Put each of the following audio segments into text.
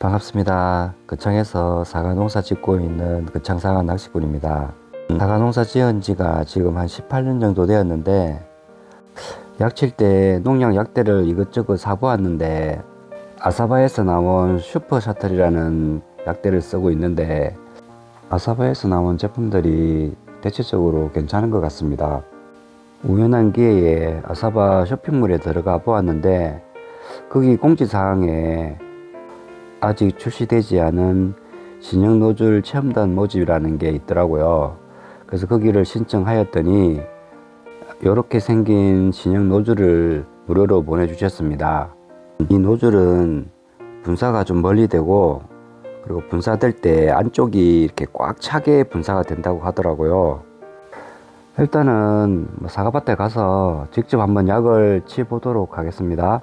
반갑습니다. 거창에서 사과 농사 짓고 있는 거창 사과 낚시꾼입니다. 사과 농사 지은 지가 지금 한 18년 정도 되었는데 약칠 때 농약 약대를 이것저것 사보았는데 아사바에서 나온 슈퍼 샤틀이라는 약대를 쓰고 있는데 아사바에서 나온 제품들이 대체적으로 괜찮은 것 같습니다. 우연한 기회에 아사바 쇼핑몰에 들어가 보았는데 거기 공지사항에 아직 출시되지 않은 신형 노즐 체험단 모집이라는 게 있더라고요. 그래서 거기를 신청하였더니 이렇게 생긴 신형 노즐을 무료로 보내주셨습니다. 이 노즐은 분사가 좀 멀리 되고 그리고 분사될 때 안쪽이 이렇게 꽉 차게 분사가 된다고 하더라고요. 일단은 뭐 사과밭에 가서 직접 한번 약을 치 보도록 하겠습니다.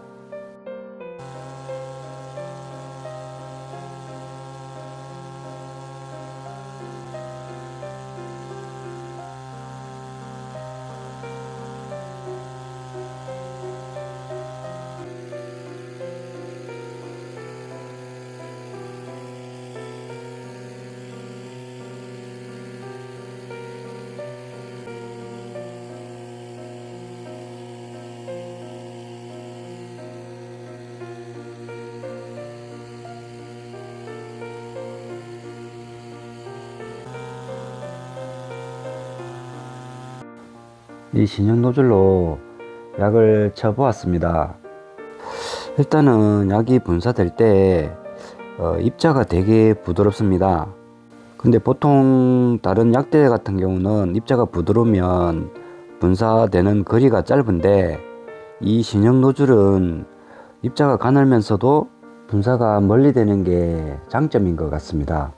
이 신형 노즐로 약을 쳐보았습니다. 일단은 약이 분사될 때 어, 입자가 되게 부드럽습니다. 근데 보통 다른 약대 같은 경우는 입자가 부드러우면 분사되는 거리가 짧은데 이 신형 노즐은 입자가 가늘면서도 분사가 멀리 되는 게 장점인 것 같습니다.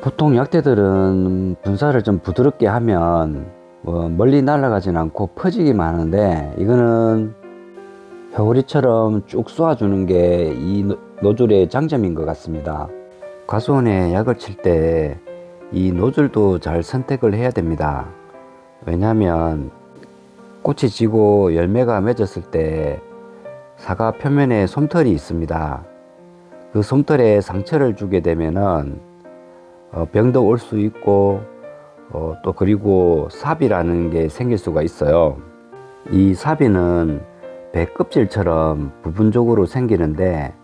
보통 약대들은 분사를 좀 부드럽게 하면 뭐 멀리 날아가진 않고 퍼지기만 하는데 이거는 회오리처럼 쭉 쏘아주는 게 이 노즐의 장점인 것 같습니다. 과수원에 약을 칠 때 이 노즐도 잘 선택을 해야 됩니다. 왜냐하면 꽃이 지고 열매가 맺었을 때 사과 표면에 솜털이 있습니다. 그 솜털에 상처를 주게 되면은 어, 병도 올 수 있고 어, 또 그리고 삽이라는 게 생길 수가 있어요. 이 삽이는 배 껍질처럼 부분적으로 생기는데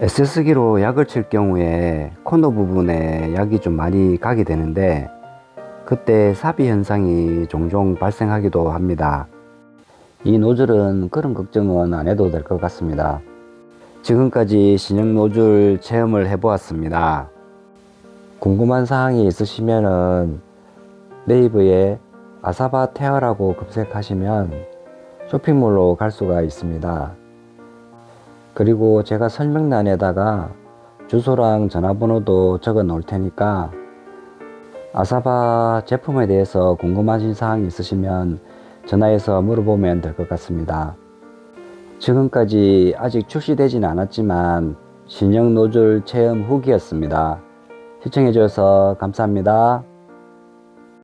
SS기로 약을 칠 경우에 코너 부분에 약이 좀 많이 가게 되는데 그때 삽이 현상이 종종 발생하기도 합니다. 이 노즐은 그런 걱정은 안 해도 될 것 같습니다. 지금까지 신형 노즐 체험을 해보았습니다. 궁금한 사항이 있으시면은 네이버에 아사바 테어라고 검색하시면 쇼핑몰로 갈 수가 있습니다. 그리고 제가 설명란에다가 주소랑 전화번호도 적어 놓을 테니까 아사바 제품에 대해서 궁금하신 사항이 있으시면 전화해서 물어보면 될 것 같습니다. 지금까지 아직 출시되진 않았지만 신형 노즐 체험 후기였습니다. 시청해주셔서 감사합니다.